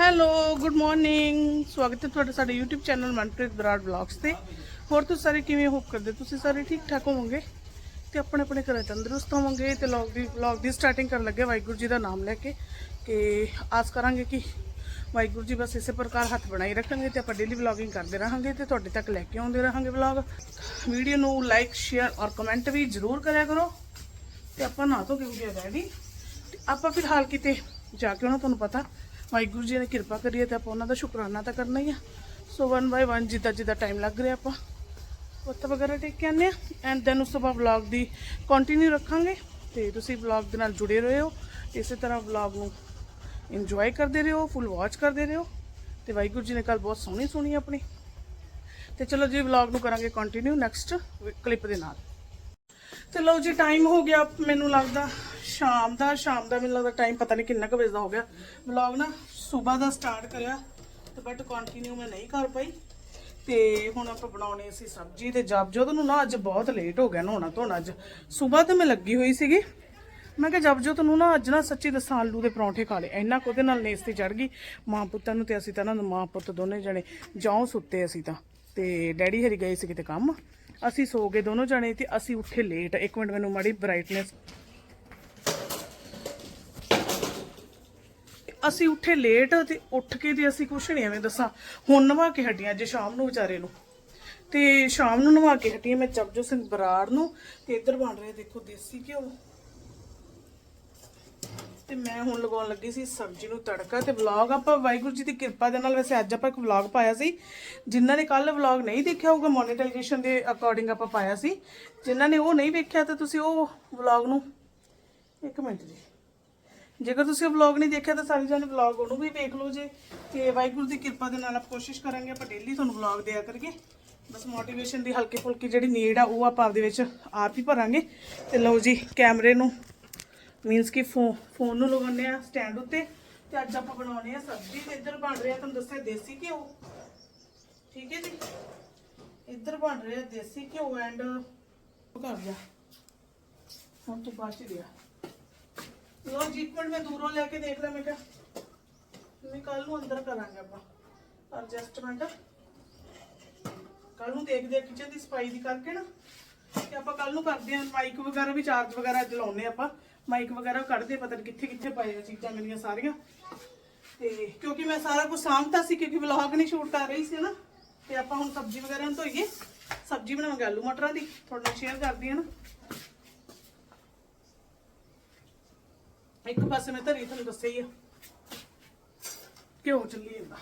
Hello good morning ਸਵਾਗਤ ਹੈ ਤੁਹਾਡਾ ਸਾਡੇ YouTube channel Manpreet Brar vlogs ਤੇ। ਹੋਰ ਤੁਸੀਂ ਸਾਰੇ ਕਿਵੇਂ ਹੋਪ ਕਰਦੇ? ਤੁਸੀਂ ਸਾਰੇ ਠੀਕ ਠਾਕ ਹੋਵੋਗੇ? ਤੇ ਆਪਣੇ ਆਪਣੇ ਘਰੇ ਤੰਦਰੁਸਤ ਹੋਵੋਗੇ ਤੇ ਵਲੌਗ ਦੀ ਵਲੌਗ ਦੀ ਸਟਾਰਟਿੰਗ ਕਰਨ ਲੱਗੇ ਵਾਹਿਗੁਰੂ ਜੀ ਦਾ ਨਾਮ ਲੈ ਕੇ। ਕਿ ਆਸ ਕਰਾਂਗੇ ਕਿ ਵਾਹਿਗੁਰੂ ਜੀ ਬਸ ਇਸੇ ਪ੍ਰਕਾਰ ਹੱਥ ਬਣਾਈ ਰੱਖਣਗੇ ਤੇ ਆਪਾਂ ਡੇਲੀ ਵਲੌਗਿੰਗ ਕਰਦੇ ਰਹਾਂਗੇ ਤੇ ਤੁਹਾਡੇ ਤੱਕ ਲੈ ਕੇ ਆਉਂਦੇ ਰਹਾਂਗੇ ਵਲੌਗ ਵੀਡੀਓ ਨੂੰ ਲਾਈਕ ਸ਼ੇਅਰ ਔਰ ਕਮੈਂਟ ਵੀ ਜ਼ਰੂਰ ਕਰਿਆ ਕਰੋ। ਤੇ ਆਪਾਂ ਨਾ ਤੋਂ ਕਿਉਂ ਗਿਆ ਰੈਡੀ ਤੇ ਆਪਾਂ ਫਿਲਹਾਲ ਕਿਤੇ ਜਾ ਕੇ ਉਹਨਾਂ ਤੁਹਾਨੂੰ ਪਤਾ। ਵਾਹਿਗੁਰੂ ਜੀ ਨੇ ਕਿਰਪਾ ਕਰੀ ਹੈ ਤੇ ਆਪਾਂ ਉਹਨਾਂ ਦਾ ਸ਼ੁਕਰਾਨਾ ਤਾਂ ਕਰਨਾ ਹੀ ਆ। ਸੋ ਵਨ ਬਾਈ ਵਨ ਜਿੱਦਾਂ ਜਿੱਦਾਂ ਟਾਈਮ ਲੱਗ ਰਿਹਾ ਆਪਾਂ। ਪੁੱਤ ਵਗੈਰਾ ਟੇਕ ਕੇ ਆਉਂਦੇ ਆ। ਐਂਡ ਦੈਨ ਉਸ ਤੋਂ ਬਾਅਦ ਵਲੌਗ ਦੀ ਕੰਟੀਨਿਊ ਰੱਖਾਂਗੇ। ਤੇ ਤੁਸੀਂ ਵਲੌਗ ਦੇ ਨਾਲ ਜੁੜੇ ਰਹੋ। ਇਸੇ ਤਰ੍ਹਾਂ ਵਲੌਗ ਨੂੰ ਇੰਜੋਏ ਕਰਦੇ ਰਹੋ ਫੁੱਲ ਵਾਚ ਕਰਦੇ ਰਹੋ। ਤੇ ਵਾਹਿਗੁਰੂ ਜੀ ਨੇ ਕੱਲ ਬਹੁਤ ਸੋਹਣੀ ਸੁਣੀ ਆਪਣੀ। ਤੇ ਚਲੋ ਜੀ ਵਲੌਗ ਨੂੰ ਕਰਾਂਗੇ ਕੰਟੀਨਿਊ ਨੈਕਸਟ ਕਲਿੱਪ ਦੇ ਨਾਲ। ਤੇ ਲਓ ਜੀ ਟਾਈਮ ਹੋ ਗਿਆ ਮੈਨੂੰ ਲੱਗਦਾ। ਸ਼ਾਮ ਦਾ ਸ਼ਾਮ ਦਾ ਮੈਨੂੰ ਲੱਗਦਾ ਟਾਈਮ ਪਤਾ ਨਹੀਂ ਕਿੰਨਾ ਕੁ ਵਜੇ ਦਾ ਹੋ ਗਿਆ। ਵਲੌਗ ਨਾ ਸਵੇਰ ਦਾ ਸਟਾਰਟ ਕਰਿਆ ਤੇ ਬਟ ਕੰਟੀਨਿਊ ਮੈਂ ਨਹੀਂ ਕਰ ਪਾਈ। ਤੇ ਹੁਣ ਆਪਾਂ ਬਣਾਉਣੀ ਸੀ ਸਬਜ਼ੀ ਤੇ ਜਪਜੋਤ ਨੂੰ ਨਾ ਅੱਜ ਬਹੁਤ ਲੇਟ ਹੋ ਗਿਆ ਨਹਾਉਣਾ ਧੋਣਾ ਅੱਜ। ਸਵੇਰ ਤੇ ਮੈਂ ਲੱਗੀ ਹੋਈ ਸੀਗੀ। ਮੈਂ ਕਿਹਾ ਜਪਜੋਤ ਨੂੰ ਨਾ ਅੱਜ ਨਾ ਸੱਚੀ ਦੱਸਾਂ ਆਲੂ ਦੇ ਪਰੌਂਠੇ ਖਾ ਲਏ। ਇੰਨਾ ਕੁ ਉਹਦੇ ਨਾਲ ਨੇਸ ਚੜ ਗਈ। ਮਾਂ ਪੁੱਤਾਂ ਨੂੰ ਤੇ ਅਸੀਂ ਤਾਂ ਨਾ, ਮਾਂ ਪੁੱਤ ਦੋਨੇ ਜਣੇ ਜਾਉ ਸੁੱਤੇ ਅਸੀਂ ਤਾਂ। ਤੇ ਡੈਡੀ ਹਰੀ ਗਏ ਸੀ ਕਿਤੇ ਕੰਮ। ਅਸੀਂ ਸੋ ਗਏ ਦੋਨੋਂ ਜਣੇ ਤੇ ਅਸੀਂ ਉੱਠੇ ਲੇਟ ਇੱਕ ਮਿੰਟ ਮੈਨੂੰ ਮਾੜੀ ਬ੍ਰਾਈਟਨੈਸ ਅਸੀਂ ਉੱਠੇ ਲੇਟ ਤੇ ਉੱਠ ਕੇ ਤੇ ਅਸੀਂ ਕੁਛ ਨਹੀਂ ਐਵੇਂ ਦੱਸਾਂ। ਹੁਣ ਨਵਾ ਕੇ ਹਟੀਆਂ ਅੱਜ ਸ਼ਾਮ ਨੂੰ ਵਿਚਾਰੇ ਨੂੰ। ਤੇ ਸ਼ਾਮ ਨੂੰ ਨਵਾ ਕੇ ਹਟੀਆਂ ਮੈਂ ਜਪਜੋ ਸਿੰਘ ਬਰਾੜ ਨੂੰ ਤੇ ਇੱਧਰ ਬਣ ਰਿਹਾ ਦੇਖੋ ਦੇਸੀ ਘਿਓ। ਤੇ ਮੈਂ ਹੁਣ ਲਗਾਉਣ ਲੱਗੀ ਸੀ ਸਬਜ਼ੀ ਨੂੰ ਤੜਕਾ ਤੇ ਵਲੌਗ ਆਪਾਂ ਵਾਹਿਗੁਰੂ ਜੀ ਦੀ ਕਿਰਪਾ ਦੇ ਨਾਲ ਵੈਸੇ ਅੱਜ ਆਪਾਂ ਇੱਕ ਵਲੌਗ ਪਾਇਆ ਸੀ। ਜਿਨ੍ਹਾਂ ਨੇ ਕੱਲ ਵਲੌਗ ਨਹੀਂ ਦੇਖਿਆ ਹੋਊਗਾ ਮੋਨੇਟਾਈਜੇਸ਼ਨ ਦੇ ਅਕੋਰਡਿੰਗ ਆਪਾਂ ਪਾਇਆ ਸੀ। ਜਿਨ੍ਹਾਂ ਨੇ ਉਹ ਨਹੀਂ ਵੇਖਿਆ ਤਾਂ ਤੁਸੀਂ ਉਹ ਵਲੌਗ ਨੂੰ ਇੱਕ ਮਿੰਟ ਜੀ। ਜੇਕਰ ਤੁਸੀਂ ਉਹ ਵਲੌਗ ਨਹੀਂ ਦੇਖਿਆ ਤਾਂ ਸਾਰੇ ਜਾਣੇ ਵਲੌਗ ਉਹਨੂੰ ਵੀ ਵੇਖ ਲਓ ਜੇ। ਤੇ ਵਾਹਿਗੁਰੂ ਦੀ ਕਿਰਪਾ ਦੇ ਨਾਲ ਆਪਾਂ ਕੋਸ਼ਿਸ਼ ਕਰਾਂਗੇ ਆਪਾਂ ਡੇਲੀ ਤੁਹਾਨੂੰ ਵਲੌਗ ਦਿਆ ਕਰਕੇ ਬਸ ਮੋਟੀਵੇਸ਼ਨ ਦੀ ਹਲਕੀ ਫੁਲਕੀ ਜਿਹੜੀ ਨੀਡ ਆ ਉਹ ਆਪਾਂ ਆਪਦੇ ਵਿੱਚ ਆਪ ਹੀ ਭਰਾਂਗੇ। ਤੇ ਲਓ ਜੀ, ਕੈਮਰੇ ਨੂੰ ਮੀਨਸ ਕਿ ਫੋਨ ਫੋਨ ਨੂੰ ਲਗਾਉਂਦੇ ਆ ਸਟੈਂਡ ਉੱਤੇ। ਤੇ ਅੱਜ ਆਪਾਂ ਬਣਾਉਣੇ ਆ ਸਬਜ਼ੀ ਤੇ ਇੱਧਰ ਬਣ ਰਿਹਾ ਤੁਹਾਨੂੰ ਦੱਸਿਆ ਦੇਸੀ ਘਿਓ। ਠੀਕ ਹੈ ਜੀ? ਇੱਧਰ ਬਣ ਰਿਹਾ ਦੇਸੀ ਘਿਓ ਐਂਡ ਕਰ ਜਾ ਹੁਣ ਤੂੰ ਬਾਅਦ ਚ ਲੋ ਮਿੰਟ ਮੈਂ ਦੂਰੋਂ ਲੈ ਕੇ ਦੇਖ ਮੈਂ ਕਿਹਾ ਮੈਂ ਕੱਲ ਨੂੰ ਅੰਦਰ ਕਰਾਂਗੇ ਆਪਾਂ। ਐਡਜਸਟਮੈਂਟ ਕੱਲ ਨੂੰ ਦੇਖਦੇ ਆ ਕਿਚਨ ਦੀ ਸਫ਼ਾਈ ਦੀ ਕਰਕੇ ਨਾ। ਤੇ ਆਪਾਂ ਕੱਲ ਨੂੰ ਕਰਦੇ ਆ ਮਾਈਕ ਵਗੈਰਾ ਵੀ ਚਾਰਜ ਵਗੈਰਾ ਅੱਜ ਲਾਉਨੇ ਆਪਾਂ। ਮਾਈਕ ਵਗੈਰਾ ਕੱਢਦੇ ਪਤਾ ਨਹੀਂ ਕਿੱਥੇ ਕਿੱਥੇ ਪਏ ਆ ਚੀਜ਼ਾਂ ਮੇਰੀਆਂ ਸਾਰੀਆਂ। ਤੇ ਕਿਉਂਕਿ ਮੈਂ ਸਾਰਾ ਕੁਝ ਸਾਂਭਤਾ ਸੀ, ਕਿਉਂਕਿ ਵਲੌਗ ਨਹੀਂ ਸ਼ੂਟ ਕਰ ਰਹੀ ਸੀ ਨਾ। ਤੇ ਆਪਾਂ ਹੁਣ ਸਬਜ਼ੀ ਵਗੈਰਾ ਨੂੰ ਧੋਈਏ। ਸਬਜ਼ੀ ਬਣਾਵਾਂਗੇ ਆਲੂ ਮਟਰਾਂ ਦੀ, ਤੁਹਾਡੇ ਨਾਲ ਸ਼ੇਅਰ ਕਰਦੀ ਆ ਨਾ। ਇੱਕ ਪਾਸੇ ਮੈਂ ਧਰੀ, ਤੁਹਾਨੂੰ ਦੱਸਿਆ ਹੀ ਆ। ਘਿਓ ਚੱਲੀ ਜਾਂਦਾ?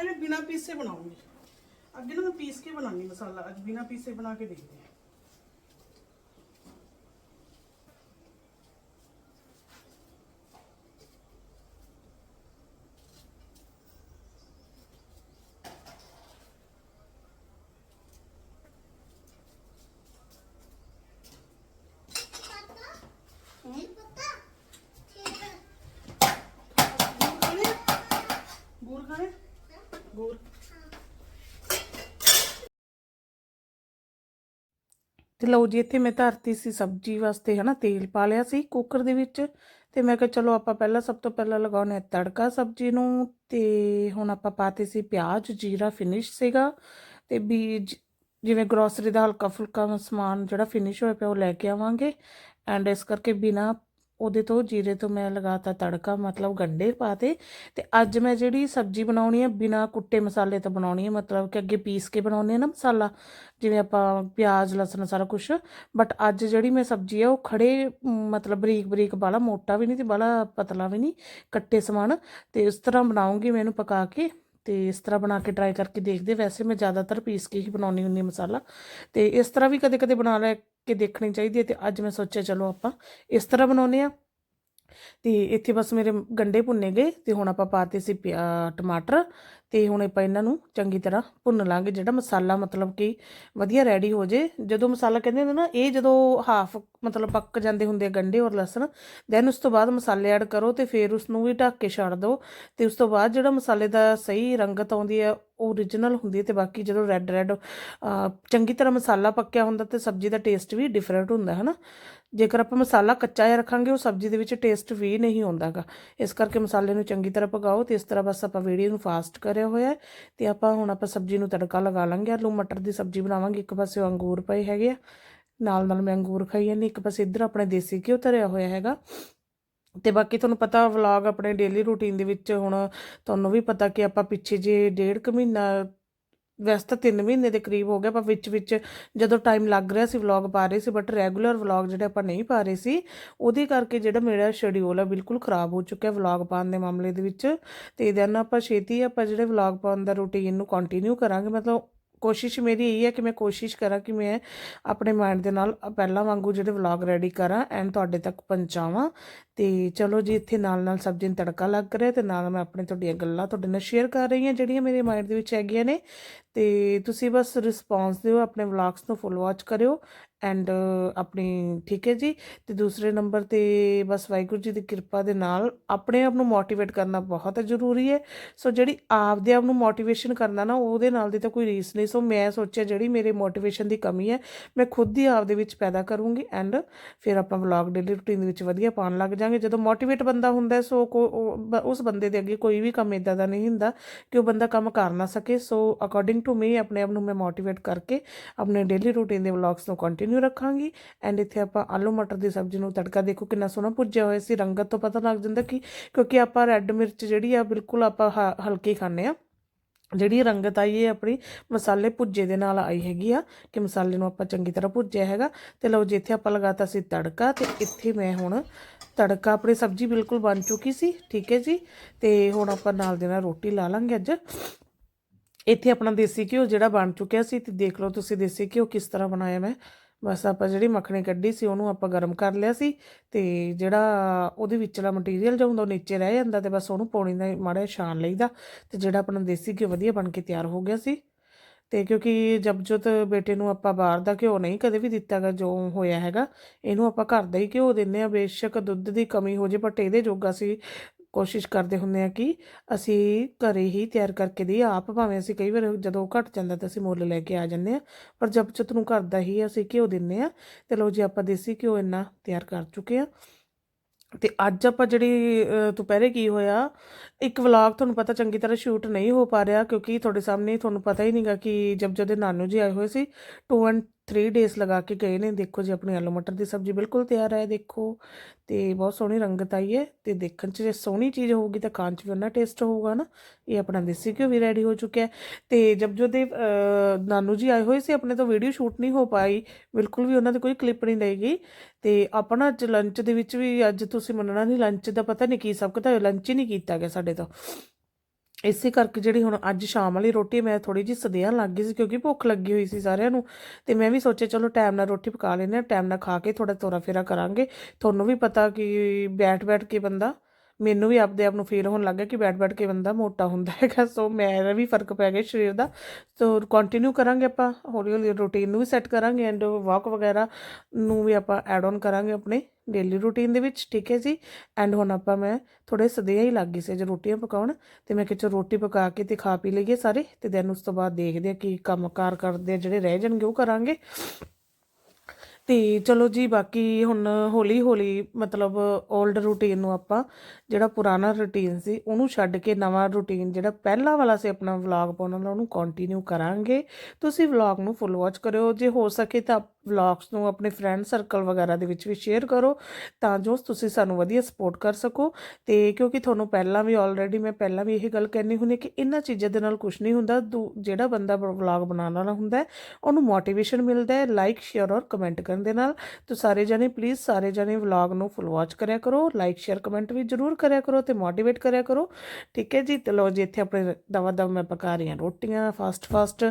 ਅੱਜ ਮੈਂ ਬਿਨਾ ਪੀਸੇ ਬਣਾਉਂਗੀ। ਅੱਗੇ ਨਾ ਮੈਂ ਪੀਸ ਕੇ ਬਣਾਉਣੀ ਮਸਾਲਾ, ਅੱਜ ਬਿਨਾ ਪੀਸੇ ਬਣਾ ਕੇ ਦੇਖਦੇ ਹਾਂ ਗੁੜ ਖਾਣੇ ਗੁੜ ਖਾਣੇ ਗੁੜ ਤੇ ਲਓ ਜੀ, ਇੱਥੇ ਮੈਂ ਧਰਤੀ ਸੀ ਸਬਜ਼ੀ ਵਾਸਤੇ, ਹਨਾ, ਤੇਲ ਪਾ ਲਿਆ ਸੀ ਕੁੱਕਰ ਦੇ ਵਿੱਚ ਤੇ ਮੈਂ ਕਿਹਾ ਚਲੋ ਆਪਾਂ ਪਹਿਲਾਂ ਸਭ ਤੋਂ ਪਹਿਲਾਂ ਲਗਾਉਣੇ ਆ ਤੜਕਾ ਸਬਜ਼ੀ ਨੂੰ ਤੇ ਹੁਣ ਆਪਾਂ ਪਾਤੇ ਸੀ ਪਿਆਜ਼, ਜੀਰਾ ਫਿਨਿਸ਼ ਸੀਗਾ ਤੇ ਬੀਜ ਜਿਵੇਂ ਗਰੋਸਰੀ ਦਾ ਹਲਕਾ ਫੁਲਕਾ ਸਮਾਨ ਜਿਹੜਾ ਫਿਨਿਸ਼ ਹੋਇਆ ਪਿਆ ਉਹ ਲੈ ਕੇ ਆਵਾਂਗੇ ਐਂਡ ਇਸ ਕਰਕੇ ਬਿਨਾ ਉਹਦੇ ਤੋਂ ਜੀਰੇ ਤੋਂ ਮੈਂ ਲਗਾਤਾ ਤੜਕਾ, ਮਤਲਬ ਗੰਡੇ ਪਾਤੇ ਤੇ ਅੱਜ ਮੈਂ ਜਿਹੜੀ ਸਬਜ਼ੀ ਬਣਾਉਣੀ ਹੈ ਬਿਨਾ ਕੁੱਟੇ ਮਸਾਲੇ ਤੋਂ ਬਣਾਉਣੀ ਹੈ ਮਤਲਬ ਕਿ ਅੱਗੇ ਪੀਸ ਕੇ ਬਣਾਉਂਦੇ ਆ ਨਾ ਮਸਾਲਾ, ਜਿਵੇਂ ਆਪਾਂ ਪਿਆਜ਼, ਲਸਣ ਸਾਰਾ ਕੁਝ ਬਟ ਅੱਜ ਜਿਹੜੀ ਮੈਂ ਸਬਜ਼ੀ ਹੈ ਉਹ ਖੜੇ ਮਤਲਬ ਬਰੀਕ ਬਰੀਕ ਬਾਲਾ ਮੋਟਾ ਵੀ ਨਹੀਂ ਤੇ ਬਾਲਾ ਪਤਲਾ ਵੀ ਨਹੀਂ, ਕੱਟੇ ਸਮਾਨ ਤੇ ਇਸ ਤਰ੍ਹਾਂ ਬਣਾਉਂਗੀ ਮੈਂ ਇਹਨੂੰ ਪਕਾ ਕੇ ਤੇ ਇਸ ਤਰ੍ਹਾਂ ਬਣਾ ਕੇ ਟਰਾਈ ਕਰਕੇ ਦੇਖਦੇ, ਵੈਸੇ ਮੈਂ ਜ਼ਿਆਦਾਤਰ ਪੀਸ ਕੇ ਹੀ ਬਣਾਉਣੀ ਹੁੰਦੀ ਹਾਂ ਮਸਾਲਾ ਤੇ ਇਸ ਤਰ੍ਹਾਂ ਵੀ ਕਦੇ ਕਦੇ ਬਣਾ ਲੈ ਕੇ ਦੇਖਣੀ ਚਾਹੀਦੀ ਹੈ ਤੇ ਅੱਜ ਮੈਂ ਸੋਚਿਆ ਚਲੋ ਆਪਾਂ ਇਸ ਤਰ੍ਹਾਂ ਬਣਾਉਨੇ ਆ ਤੇ ਇੱਥੇ ਬਸ ਮੇਰੇ ਗੰਡੇ ਭੁੰਨੇ ਗਏ ਤੇ ਹੁਣ ਆਪਾਂ ਪਾਤੇ ਸੀ ਪਿਆ- ਟਮਾਟਰ ਤੇ ਹੁਣ ਆਪਾਂ ਇਹਨਾਂ ਨੂੰ ਚੰਗੀ ਤਰ੍ਹਾਂ ਭੁੰਨ ਲਾਂਗੇ। ਜਿਹੜਾ ਮਸਾਲਾ ਮਤਲਬ ਕਿ ਵਧੀਆ ਰੈਡੀ ਹੋ ਜੇ, ਜਦੋਂ ਮਸਾਲਾ ਕਹਿੰਦੇ ਹੁੰਦੇ ਨਾ, ਇਹ ਜਦੋਂ ਹਾਫ ਮਤਲਬ ਪੱਕ ਜਾਂਦੇ ਹੁੰਦੇ ਆ ਗੰਡੇ ਔਰ ਲਸਣ ਦੈਨ ਉਸ ਤੋਂ ਬਾਅਦ ਮਸਾਲੇ ਐਡ ਕਰੋ ਤੇ ਫਿਰ ਉਸ ਨੂੰ ਵੀ ਢੱਕ ਕੇ ਛੱਡ ਦਿਓ ਤੇ ਉਸ ਤੋਂ ਬਾਅਦ ਜਿਹੜਾ ਮਸਾਲੇ ਦਾ ਸਹੀ ਰੰਗਤ ਆਉਂਦੀ ਹੈ ਓਰੀਜਨਲ ਹੁੰਦੀ ਹੈ ਤੇ ਬਾਕੀ ਜਦੋਂ ਰੈੱਡ ਰੈੱਡ ਚੰਗੀ ਤਰ੍ਹਾਂ ਮਸਾਲਾ ਪੱਕਿਆ ਹੁੰਦਾ ਤੇ ਸਬਜ਼ੀ ਦਾ ਟੇਸਟ ਵੀ ਡਿਫਰੈਂਟ ਹੁੰਦਾ ਹੈ ਨਾ ਜੇਕਰ ਆਪਾਂ ਮਸਾਲਾ ਕੱਚਾ ਜਿਹਾ ਰੱਖਾਂਗੇ, ਉਹ ਸਬਜ਼ੀ ਦੇ ਵਿੱਚ ਟੇਸਟ ਵੀ ਨਹੀਂ ਆਉਂਦਾਗਾ। ਇਸ ਕਰਕੇ ਮਸਾਲੇ ਨੂੰ ਚੰਗੀ ਤਰ੍ਹਾਂ ਪਕਾਓ ਤੇ ਇਸ ਤਰ੍ਹਾਂ ਬਸ ਆਪਾਂ ਵੀਡੀਓ ਨੂੰ ਫਾਸਟ ਕਰਿਆ ਹੋਇਆ ਤੇ ਆਪਾਂ ਹੁਣ ਆਪਾਂ ਸਬਜ਼ੀ ਨੂੰ ਤੜਕਾ ਲਗਾ ਲਾਂਗੇ। ਆਲੂ ਮਟਰ ਦੀ ਸਬਜ਼ੀ ਬਣਾਵਾਂਗੇ। ਇੱਕ ਪਾਸੇ ਅੰਗੂਰ ਪਏ ਹੈਗੇ ਆ। ਨਾਲ ਨਾਲ ਮੈਂ ਅੰਗੂਰ ਖਾਈ ਜਾਂਦੀ ਇੱਕ ਪਾਸੇ ਇੱਧਰ ਆਪਣੇ ਦੇਸੀ ਘਿਓ ਧਰਿਆ ਹੋਇਆ ਹੈਗਾ। ਤੇ ਬਾਕੀ ਤੁਹਾਨੂੰ ਪਤਾ ਵਲੌਗ ਆਪਣੇ ਡੇਲੀ ਰੂਟੀਨ ਦੇ ਵਿੱਚ ਹੁਣ ਤੁਹਾਨੂੰ ਵੀ ਪਤਾ ਕਿ ਆਪਾਂ ਪਿੱਛੇ ਜੇ ਡੇਢ ਕੁ ਮਹੀਨਾ ਵੈਸੇ ਤਾਂ 3 ਮਹੀਨੇ ਦੇ ਕਰੀਬ ਹੋ ਗਿਆ ਪਰ ਵਿੱਚ ਵਿੱਚ ਜਦੋਂ ਟਾਈਮ ਲੱਗ ਰਿਹਾ ਸੀ ਵਲੌਗ ਪਾ ਰਹੇ ਸੀ ਬਟ ਰੈਗੂਲਰ ਵਲੌਗ ਜਿਹੜੇ ਆਪਾਂ ਨਹੀਂ ਪਾ ਰਹੇ ਸੀ, ਉਹਦੇ ਕਰਕੇ ਜਿਹੜਾ ਮੇਰਾ ਸ਼ਡਿਊਲ ਆ ਬਿਲਕੁਲ ਖਰਾਬ ਹੋ ਚੁੱਕਿਆ ਵਲੌਗ ਪਾਉਣ ਦੇ ਮਾਮਲੇ ਦੇ ਵਿੱਚ। ਤੇ ਇਹਦੇ ਨਾਲ ਆਪਾਂ ਛੇਤੀ ਆਪਾਂ ਜਿਹੜੇ ਵਲੌਗ ਪਾਉਣ ਦਾ ਰੂਟੀਨ ਨੂੰ ਕੰਟੀਨਿਊ ਕਰਾਂਗੇ, ਮਤਲਬ ਕੋਸ਼ਿਸ਼ ਮੇਰੀ ਇਹ ਹੈ ਕਿ ਮੈਂ ਕੋਸ਼ਿਸ਼ ਕਰਾਂ ਕਿ ਮੈਂ ਆਪਣੇ ਮਾਈਂਡ ਦੇ ਨਾਲ ਪਹਿਲਾਂ ਵਾਂਗੂ ਜਿਹੜੇ ਵਲੌਗ ਰੈਡੀ ਕਰਾਂ ਐਂਡ ਤੁਹਾਡੇ ਤੱਕ ਪਹੁੰਚਾਵਾਂ। ਤੇ ਚਲੋ ਜੀ, ਇੱਥੇ ਨਾਲ ਨਾਲ ਸਬਜ਼ੀ ਨੂੰ ਤੜਕਾ ਲੱਗ ਰਿਹਾ ਤੇ ਨਾਲ ਮੈਂ ਆਪਣੇ ਤੁਹਾਡੀਆਂ ਗੱਲਾਂ ਤੁਹਾਡੇ ਨਾਲ ਸ਼ੇਅਰ ਕਰ ਰਹੀ ਹਾਂ, ਜਿਹੜੀਆਂ ਮੇਰੇ ਮਾਈਂਡ ਦੇ ਵਿੱਚ ਹੈਗੀਆਂ ਨੇ। ਤੇ ਤੁਸੀਂ ਬਸ ਰਿਸਪੌਂਸ ਦਿਓ, ਆਪਣੇ ਵਲੌਗਸ ਨੂੰ ਫੁੱਲ ਵਾਚ ਕਰਿਓ ਐਂਡ ਆਪਣੀ, ਠੀਕ ਹੈ ਜੀ? ਤੇ ਦੂਸਰੇ ਨੰਬਰ ਤੇ ਬਸ ਵਾਹਿਗੁਰੂ ਜੀ ਦੀ ਕਿਰਪਾ ਦੇ ਨਾਲ ਆਪਣੇ ਆਪ ਨੂੰ ਮੋਟੀਵੇਟ ਕਰਨਾ ਬਹੁਤ ਜ਼ਰੂਰੀ ਹੈ। ਸੋ ਜਿਹੜੀ ਆਪਦੇ ਆਪ ਨੂੰ ਮੋਟੀਵੇਸ਼ਨ ਕਰਨਾ ਨਾ, ਉਹਦੇ ਨਾਲ ਦੀ ਤਾਂ ਕੋਈ ਰੀਸ ਨਹੀਂ। ਸੋ ਮੈਂ ਸੋਚਿਆ ਜਿਹੜੀ ਮੇਰੇ ਮੋਟੀਵੇਸ਼ਨ ਦੀ ਕਮੀ ਹੈ, ਮੈਂ ਖੁਦ ਹੀ ਆਪ ਦੇ ਵਿੱਚ ਪੈਦਾ ਕਰੂੰਗੀ ਐਂਡ ਫਿਰ ਆਪਾਂ ਵਲੌਗ ਡੇਲੀ ਰੂਟੀਨ ਦੇ ਵਿੱਚ ਵਧੀਆ ਪਾਉਣ ਲੱਗ ਜਾਾਂਗੇ ਜਦੋਂ ਮੋਟੀਵੇਟ ਬੰਦਾ ਹੁੰਦਾ ਸੋ ਕੋ, ਉਹ ਉਸ ਬੰਦੇ ਦੇ ਅੱਗੇ ਕੋਈ ਵੀ ਕੰਮ ਇਦਾਂ ਦਾ ਨਹੀਂ ਹੁੰਦਾ ਕਿ ਉਹ ਬੰਦਾ ਕੰਮ ਕਰ ਨਾ ਸਕੇ। ਸੋ ਅਕੋਰਡਿੰਗ ਟੂ ਮੀ ਆਪਣੇ ਆਪ ਨੂੰ ਮੈਂ ਮੋਟੀਵੇਟ ਕਰਕੇ ਆਪਣੇ ਡੇਲੀ ਰੂਟੀਨ ਦੇ ਵਲੌਗਸ ਨੂੰ ਕੰਟੀਨਿਊ ਰੱਖਾਂਗੀ। ਐਂਡ ਇੱਥੇ ਆਪਾਂ ਆਲੂ ਮਟਰ ਦੀ ਸਬਜ਼ੀ ਨੂੰ ਤੜਕਾ ਦੇਖੋ ਕਿੰਨਾ ਸੋਹਣਾ ਭੁੱਜਿਆ ਹੋਇਆ ਸੀ। ਰੰਗਤ ਤੋਂ ਪਤਾ ਲੱਗ ਜਾਂਦਾ ਕਿ ਕਿਉਂਕਿ ਆਪਾਂ ਰੈੱਡ ਮਿਰਚ ਜਿਹੜੀ ਆ, ਬਿਲਕੁਲ ਆਪਾਂ ਹ- ਹਲਕੀ ਖਾਂਦੇ ਆ। ਜਿਹੜੀ ਰੰਗਤ ਆਈ ਹੈ ਆਪਣੀ ਮਸਾਲੇ ਭੁੱਜੇ ਦੇ ਨਾਲ ਆਈ ਹੈਗੀ ਆ ਕਿ ਮਸਾਲੇ ਨੂੰ ਆਪਾਂ ਚੰਗੀ ਤਰ੍ਹਾਂ ਭੁੱਜਿਆ ਹੈਗਾ। ਤੇ ਲਓ ਜੀ, ਇੱਥੇ ਆਪਾਂ ਲਗਾਤਾ ਸੀ ਤੜਕਾ ਤੇ ਇੱਥੇ ਮੈਂ ਹੁਣ ਤੜਕਾ, ਆਪਣੀ ਸਬਜ਼ੀ ਬਿਲਕੁਲ ਬਣ ਚੁੱਕੀ ਸੀ। ਠੀਕ ਹੈ ਜੀ? ਤੇ ਹੁਣ ਆਪਾਂ ਨਾਲ ਦੇ ਨਾਲ ਰੋਟੀ ਲਾ ਲਾਂਗੇ ਅੱਜ। ਇੱਥੇ ਆਪਣਾ ਦੇਸੀ ਘਿਓ ਜਿਹੜਾ ਬਣ ਚੁੱਕਿਆ ਸੀ ਤੇ ਦੇਖ ਲਓ ਤੁਸੀਂ ਦੇਸੀ ਘਿਓ ਕਿਸ ਤਰ੍ਹਾਂ ਬਣਾਇਆ ਮੈਂ। ਬਸ ਆਪਾਂ ਜਿਹੜੀ ਮੱਖਣੀ ਕੱਢੀ ਸੀ ਉਹਨੂੰ ਆਪਾਂ ਗਰਮ ਕਰ ਲਿਆ ਸੀ ਤੇ ਜਿਹੜਾ ਉਹਦੇ ਵਿੱਚਲਾ ਮਟੀਰੀਅਲ ਜੋ ਹੁੰਦਾ ਉਹ ਨੀਚੇ ਰਹਿ ਜਾਂਦਾ ਤੇ ਬਸ ਉਹਨੂੰ ਪਾਣੀ ਨਾਲ ਮਾੜਾ ਜਿਹਾ ਛਾਣ ਲਈਦਾ ਤੇ ਜਿਹੜਾ ਆਪਣਾ ਦੇਸੀ ਘਿਓ ਵਧੀਆ ਬਣ ਕੇ ਤਿਆਰ ਹੋ ਗਿਆ ਸੀ। ਤੇ ਕਿਉਂਕਿ ਜਬਜੋਤ ਬੇਟੇ ਨੂੰ ਆਪਾਂ ਬਾਹਰ ਦਾ ਘਿਓ ਨਹੀਂ ਕਦੇ ਵੀ ਦਿੱਤਾਗਾ, ਜੋ ਹੋਇਆ ਹੈਗਾ, ਇਹਨੂੰ ਆਪਾਂ ਘਰ ਦਾ ਹੀ ਘਿਓ ਦਿੰਨੇ ਆ ਬੇਸ਼ੱਕ ਦੁੱਧ ਦੀ ਕਮੀ ਹੋ ਜੇ ਬਟ ਇਹਦੇ ਜੋਗਾ ਸੀ। ਕੋਸ਼ਿਸ਼ ਕਰਦੇ ਹੁੰਦੇ ਆ ਕਿ ਅਸੀਂ ਘਰੇ ਹੀ ਤਿਆਰ ਕਰਕੇ ਦੀ ਆਪ ਭਾਵੇਂ ਅਸੀਂ ਕਈ ਵਾਰ ਜਦੋਂ ਘਟ ਜਾਂਦਾ ਤਾਂ ਅਸੀਂ ਮੁੱਲ ਲੈ ਕੇ ਆ ਜਾਂਦੇ ਆ ਪਰ ਜਬ ਜਬਜੋਤ ਨੂੰ ਘਰ ਦਾ ਹੀ ਅਸੀਂ ਘਿਓ ਦਿੰਨੇ ਆ ਤੇ ਲਓ ਜੀ ਆਪਾਂ ਦੇਸੀ ਘਿਓ ਇੰਨਾ ਤਿਆਰ ਕਰ ਚੁੱਕੇ ਆ ਤੇ ਅੱਜ ਆਪਾਂ ਜਿਹੜੀ ਦੁਪਹਿਰੇ ਕੀ ਹੋਇਆ, ਇੱਕ ਵਲੌਗ ਤੁਹਾਨੂੰ ਪਤਾ ਚੰਗੀ ਤਰ੍ਹਾਂ ਸ਼ੂਟ ਨਹੀਂ ਹੋ ਪਾ ਰਿਹਾ ਕਿਉਂਕਿ ਤੁਹਾਡੇ ਸਾਹਮਣੇ ਤੁਹਾਨੂੰ ਪਤਾ ਹੀ ਨਹੀਂਗਾ ਕਿ ਜਬ ਜਦੇ ਨਾਨੂ ਜੀ ਆਏ ਹੋਏ ਸੀ 2 ਐਂਡ 3 ਡੇਜ਼ ਲਗਾ ਕੇ ਗਏ ਨੇ। ਦੇਖੋ ਜੀ, ਆਪਣੀ ਆਲੂ ਮਟਰ ਦੀ ਸਬਜ਼ੀ ਬਿਲਕੁਲ ਤਿਆਰ ਹੈ, ਦੇਖੋ। ਤੇ ਬਹੁਤ ਸੋਹਣੀ ਰੰਗਤ ਆਈ ਹੈ ਤੇ ਦੇਖਣ 'ਚ ਜੇ ਸੋਹਣੀ ਚੀਜ਼ ਹੋਊਗੀ ਤਾਂ ਖਾਣ 'ਚ ਵੀ ਉਹਨਾਂ ਟੇਸਟ ਹੋਊਗਾ ਨਾ। ਇਹ ਆਪਣਾ ਦੇਸੀ ਘਿਓ ਵੀ ਰੈਡੀ ਹੋ ਚੁੱਕਿਆ ਹੈ। ਤੇ ਜਬ ਦੇ ਨਾਨੂ ਜੀ ਆਏ ਹੋਏ ਸੀ, ਆਪਣੇ ਤੋਂ ਵੀਡੀਓ ਸ਼ੂਟ ਨਹੀਂ ਹੋ ਪਾਈ। ਬਿਲਕੁਲ ਵੀ ਉਹਨਾਂ ਦੀ ਕੋਈ ਕਲਿੱਪ ਨਹੀਂ ਲਈ ਗਈ। ਤੇ ਆਪਣਾ ਅੱਜ ਲੰਚ ਦੇ ਵਿੱਚ ਵੀ ਅੱਜ ਤੁਸੀਂ ਮੰਨਣਾ ਨਹੀਂ ਲੰਚ ਦਾ ਪਤਾ ਨਹੀਂ ਕੀ ਸਭ ਤਾਂ ਲੰਚ ਹੀ ਨਹੀਂ ਕੀਤਾ ਗਿਆ ਸਾਡੇ ਤੋਂ। ਇਸੇ ਕਰਕੇ ਜਿਹੜੀ ਹੁਣ ਅੱਜ ਸ਼ਾਮ ਵਾਲੀ ਰੋਟੀ ਮੈਂ ਥੋੜੀ ਜਿਹੀ ਸਦਿਆਂ ਲੱਗ ਗਈ ਸੀ ਕਿਉਂਕਿ ਭੁੱਖ ਲੱਗੀ ਹੋਈ ਸੀ ਸਾਰਿਆਂ ਨੂੰ ਤੇ ਮੈਂ ਵੀ ਸੋਚਿਆ ਚਲੋ ਟਾਈਮ ਨਾਲ ਰੋਟੀ ਪਕਾ ਲੈਨੇ ਆ ਟਾਈਮ ਨਾਲ ਖਾ ਕੇ ਥੋੜਾ ਤੋਰਾ ਫੇਰਾ ਕਰਾਂਗੇ। ਤੁਹਾਨੂੰ ਵੀ ਪਤਾ ਕਿ ਬੈਠ ਬੈਠ ਕੇ ਬੰਦਾ ਮੈਨੂੰ ਵੀ ਆਪਦੇ ਆਪ ਨੂੰ ਫੀਲ ਹੋਣ ਲੱਗਾ ਕਿ ਬੈਠ ਬੈਠ ਕੇ ਬੰਦਾ ਮੋਟਾ ਹੁੰਦਾ ਹੈਗਾ। ਸੋ ਮੇਰਾ ਵੀ ਫ਼ਰਕ ਪੈ ਗਿਆ ਸਰੀਰ ਦਾ। ਸੋ ਕੰਟੀਨਿਊ ਕਰਾਂਗੇ ਆਪਾਂ, ਹੌਲੀ ਹੌਲੀ ਰੂਟੀਨ ਨੂੰ ਵੀ ਸੈੱਟ ਕਰਾਂਗੇ ਐਂਡ ਵਾਕ ਵਗੈਰਾ ਨੂੰ ਵੀ ਆਪਾਂ ਐਡ ਆਨ ਕਰਾਂਗੇ ਆਪਣੇ ਡੇਲੀ ਰੂਟੀਨ ਦੇ ਵਿੱਚ, ਠੀਕ ਹੈ ਜੀ? ਐਂਡ ਹੁਣ ਆਪਾਂ ਮੈਂ ਥੋੜੇ ਸਦਿਆਂ ਹੀ ਲੱਗ ਗਈ ਸੀ ਜੇ ਰੋਟੀਆਂ ਪਕਾਉਣ ਤੇ ਮੈਂ ਕਿਹਾ ਰੋਟੀ ਪਕਾ ਕੇ ਤੇ ਖਾ ਪੀ ਲਈਏ ਸਾਰੇ ਤੇ ਦੈਨ ਉਸ ਤੋਂ ਬਾਅਦ ਦੇਖਦੇ ਆ ਕੀ ਕੰਮਕਾਰ ਕਰਦੇ ਆ ਜਿਹੜੇ ਰਹਿ ਜਾਣਗੇ ਉਹ ਕਰਾਂਗੇ। ਤੇ ਚਲੋ ਜੀ, ਬਾਕੀ ਹੁਣ ਹੌਲੀ ਹੌਲੀ ਮਤਲਬ 올ਡ ਰੂਟੀਨ ਨੂੰ ਆਪਾਂ ਜਿਹੜਾ ਪੁਰਾਣਾ ਰੂਟੀਨ ਸੀ, ਉਹਨੂੰ ਛੱਡ ਕੇ ਨਵਾਂ ਰੂਟੀਨ ਜਿਹੜਾ ਪਹਿਲਾ ਵਾਲਾ ਸੀ ਆਪਣਾ ਵਲੌਗ ਪਾਉਣ ਵਾਲਾ, ਉਹਨੂੰ ਕੰਟੀਨਿਊ ਕਰਾਂਗੇ। ਤੁਸੀਂ ਵਲੌਗ ਨੂੰ ਫੁੱਲ ਵਾਚ ਕਰਿਓ। ਜੇ ਹੋ ਸਕੇ ਤਾਂ ਵਲੌਗਸ ਨੂੰ ਆਪਣੇ ਫਰੈਂਡ ਸਰਕਲ ਵਗੈਰਾ ਦੇ ਵਿੱਚ ਵੀ ਸ਼ੇਅਰ ਕਰੋ ਤਾਂ ਜੋ ਤੁਸੀਂ ਸਾਨੂੰ ਵਧੀਆ ਸਪੋਰਟ ਕਰ ਸਕੋ। ਤੇ ਕਿਉਂਕਿ ਤੁਹਾਨੂੰ ਪਹਿਲਾਂ ਵੀ ਆਲਰੇਡੀ ਮੈਂ ਪਹਿਲਾਂ ਵੀ ਇਹ ਗੱਲ ਕਹਿਣੀ ਹੁੰਦੀ ਕਿ ਇਹਨਾਂ ਚੀਜ਼ਾਂ ਦੇ ਨਾਲ ਕੁਝ ਨਹੀਂ ਹੁੰਦਾ, ਦੂ- ਜਿਹੜਾ ਬੰਦਾ ਵਲੌਗ ਬਣਾਉਣ ਵਾਲਾ ਹੁੰਦਾ ਉਹਨੂੰ ਮੋਟੀਵੇਸ਼ਨ ਮਿਲਦਾ ਹੈ ਲਾਈਕ ਸ਼ੇਅਰ ਔਰ ਕਮੈਂਟ ਕਰਨ ਦੇ ਨਾਲ। ਤੋ ਸਾਰੇ ਜਣੇ ਪਲੀਜ਼ ਸਾਰੇ ਜਣੇ ਵਲੌਗ ਨੂੰ ਫੁੱਲ ਵਾਚ ਕਰਿਆ ਕਰੋ ਲਾਈਕ ਸ਼ੇਅਰ ਕਮੈਂਟ ਵੀ ਜਰੂਰ ਕਰਿਆ ਕਰੋ ਤੇ ਮੋਟੀਵੇਟ ਕਰਿਆ ਕਰੋ। ਠੀਕ ਹੈ ਜੀ, ਤੇ ਲਓ ਜੀ, ਇੱਥੇ ਆਪਣੇ ਦਵਾ ਦਵ ਮੈਂ ਪਕਾ ਰਹੀ ਹਾਂ ਰੋਟੀਆਂ ਫਾਸਟ ਫਾਸਟ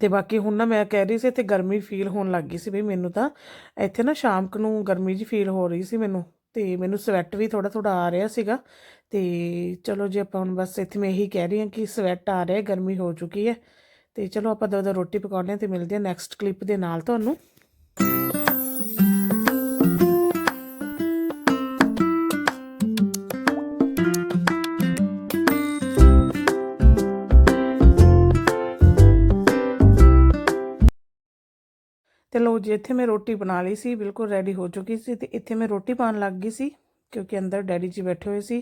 ਤੇ ਬਾਕੀ ਹੁਣ ਨਾ ਮੈਂ ਕਹਿ ਰਹੀ ਸੀ ਇੱਥੇ ਗਰਮੀ ਫੀਲ ਹੋਣ ਲੱਗ ਗਈ ਸੀ ਬਈ ਮੈਨੂੰ ਤਾਂ ਇੱਥੇ ਨਾ ਸ਼ਾਮ ਨੂੰ ਗਰਮੀ ਜੀ ਫੀਲ ਹੋ ਰਹੀ ਸੀ ਮੈਨੂੰ ਤੇ ਮੈਨੂੰ ਸਵੈਟ ਵੀ ਥੋੜਾ ਥੋੜਾ ਆ ਰਿਹਾ ਸੀਗਾ ਤੇ ਚਲੋ ਜੇ ਆਪਾਂ ਹੁਣ ਬਸ ਇੱਥੇ ਮੈਂ ਇਹੀ ਕਹਿ ਰਹੀ ਹਾਂ ਕਿ ਸਵੈਟ ਆ ਰਿਹਾ, ਗਰਮੀ ਹੋ ਚੁੱਕੀ ਹੈ ਤੇ ਚਲੋ ਆਪਾਂ ਦੋ ਦੋ ਰੋਟੀ ਪਕਾਉਂਦੇ ਹਾਂ ਤੇ ਮਿਲਦੇ ਹਾਂ ਨੈਕਸਟ ਕਲਿੱਪ ਦੇ ਨਾਲ ਤੁਹਾਨੂੰ। ਤੇ ਲੋ ਜੀ, ਇੱਥੇ ਮੈਂ ਰੋਟੀ ਬਣਾ ਲਈ ਸੀ, ਬਿਲਕੁਲ ਰੈਡੀ ਹੋ ਚੁੱਕੀ ਸੀ ਤੇ ਇੱਥੇ ਮੈਂ ਰੋਟੀ ਪਾਣ ਲੱਗ ਗਈ ਸੀ, ਕਿਉਂਕਿ ਅੰਦਰ ਡੈਡੀ ਜੀ ਬੈਠੇ ਹੋਏ ਸੀ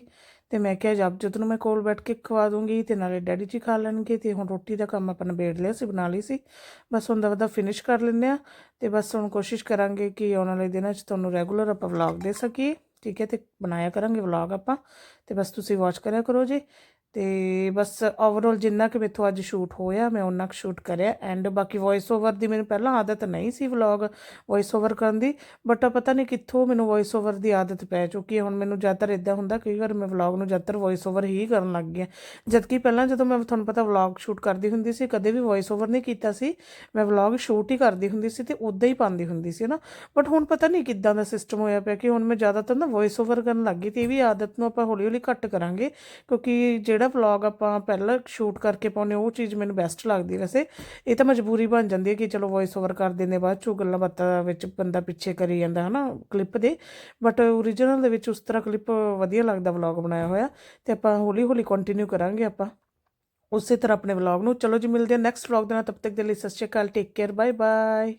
ਤੇ ਮੈਂ ਕਿਹਾ ਜਦ ਜਦ ਨੂੰ ਮੈਂ ਕੋਲ ਬੈਠ ਕੇ ਖਵਾ ਦੂੰਗੀ ਤੇ ਨਾਲੇ ਡੈਡੀ ਜੀ ਖਾ ਲੈਣਗੇ ਤੇ ਹੁਣ ਰੋਟੀ ਦਾ ਕੰਮ ਆਪਾਂ ਨਿਬੇੜ ਲਿਆ ਸੀ, ਬਣਾ ਲਈ ਸੀ। ਬਸ ਹੁਣ ਦਾ ਦਵਦਾ ਫਿਨਿਸ਼ ਕਰ ਲੈਂਦੇ ਆ ਤੇ ਬਸ ਹੁਣ ਕੋਸ਼ਿਸ਼ ਕਰਾਂਗੇ ਕਿ ਆਉਣ ਵਾਲੇ ਦਿਨਾਂ 'ਚ ਤੁਹਾਨੂੰ ਰੈਗੂਲਰ ਆਪਾਂ ਵਲੌਗ ਦੇ ਸਕੀਏ, ਠੀਕ ਹੈ, ਤੇ ਬਣਾਇਆ ਕਰਾਂਗੇ ਵਲੌਗ ਆਪਾਂ ਤੇ ਬਸ ਤੁਸੀਂ ਵਾਚ ਕਰਿਆ ਕਰੋ ਜੀ। ਤੇ ਬਸ ਓਵਰਆਲ ਜਿੰਨਾ ਕਿ ਮੇਥੋਂ ਅੱਜ ਸ਼ੂਟ ਹੋਇਆ, ਮੈਂ ਉਹਨਾਂ ਕੁ ਸ਼ੂਟ ਕਰਿਆ ਐਂਡ ਬਾਕੀ ਵੌਇਸ ਓਵਰ ਦੀ ਮੈਨੂੰ ਪਹਿਲਾਂ ਆਦਤ ਨਹੀਂ ਸੀ ਵਲੌਗ ਵੌਇਸ ਓਵਰ ਕਰਨ ਦੀ ਬਟ ਪਤਾ ਨਹੀਂ ਕਿੱਥੋਂ ਮੈਨੂੰ ਵੌਇਸ ਓਵਰ ਦੀ ਆਦਤ ਪੈ ਚੁੱਕੀ ਹੈ। ਹੁਣ ਮੈਨੂੰ ਜ਼ਿਆਦਾਤਰ ਇਦਾਂ ਹੁੰਦਾ, ਕਈ ਵਾਰ ਮੈਂ ਵਲੌਗ ਨੂੰ ਜ਼ਿਆਦਾਤਰ ਵੌਇਸ ਓਵਰ ਹੀ ਕਰਨ ਲੱਗ ਗਈ ਗਿਆ ਜਦਕਿ ਪਹਿਲਾਂ ਜਦੋਂ ਮੈਂ ਤੁਹਾਨੂੰ ਪਤਾ ਵਲੌਗ ਸ਼ੂਟ ਕਰਦੀ ਹੁੰਦੀ ਸੀ, ਕਦੇ ਵੀ ਵੌਇਸ ਓਵਰ ਨਹੀਂ ਕੀਤਾ ਸੀ, ਮੈਂ ਵਲੌਗ ਸ਼ੂਟ ਹੀ ਕਰਦੀ ਹੁੰਦੀ ਸੀ ਤੇ ਉਦਾਂ ਹੀ ਪਾਉਂਦੀ ਹੁੰਦੀ ਸੀ ਨਾ ਬਟ ਹੁਣ ਪਤਾ ਨਹੀਂ ਕਿੱਦਾਂ ਦਾ ਸਿਸਟਮ ਹੋਇਆ ਪਿਆ ਕਿ ਹੁਣ ਮੈਂ ਜ਼ਿਆਦਾਤਰ ਨਾ ਵੌਇਸ ਓਵਰ ਕਰਨ ਲੱਗ ਗਈ ਤੇ ਇਹ ਵੀ ਆਦਤ ਨੂੰ ਆਪਾਂ ਹੌਲੀ ਹੌਲੀ ਘੱਟ ਕਰਾਂਗੇ, ਕਿਉਂਕਿ ਜਿਹੜਾ ਵਲੌਗ ਆਪਾਂ ਪਹਿਲਾਂ ਸ਼ੂਟ ਕਰਕੇ ਪਾਉਨੇ ਉਹ ਚੀਜ਼ ਮੈਨੂੰ ਬੈਸਟ ਲੱਗਦੀ ਵੈਸੇ। ਇਹ ਤਾਂ ਮਜਬੂਰੀ ਬਣ ਜਾਂਦੀ ਹੈ ਕਿ ਚਲੋ ਵੌਇਸ ਓਵਰ ਕਰ ਦਿੰਦੇ ਬਾਅਦ ਚੋਂ ਗੱਲਾਂ ਬਾਤਾਂ ਵਿੱਚ ਬੰਦਾ ਪਿੱਛੇ ਕਰੀ ਜਾਂਦਾ, ਹਨਾ ਕਲਿੱਪ ਦੇ। ਬਟ ਓਰੀਜਨਲ ਦੇ ਵਿੱਚ ਉਸ ਤਰ੍ਹਾਂ ਕਲਿੱਪ ਵਧੀਆ ਲੱਗਦਾ ਵਲੌਗ ਬਣਾਇਆ ਹੋਇਆ। ਤੇ ਆਪਾਂ ਹੌਲੀ ਹੌਲੀ ਕੰਟੀਨਿਊ ਕਰਾਂਗੇ ਆਪਾਂ। ਉਸੇ ਤਰ੍ਹਾਂ ਆਪਣੇ ਵਲੌਗ ਨੂੰ। ਚਲੋ ਜੀ, ਮਿਲਦੇ ਹਾਂ ਨੈਕਸਟ ਵਲੌਗ ਦੇ ਨਾਲ। ਤਬ ਤੱਕ ਦੇ ਲਈ ਸਤਿ ਸ਼੍ਰੀ ਅਕਾਲ ਟੇਕ ਕੇਅਰ ਬਾਏ ਬਾਏ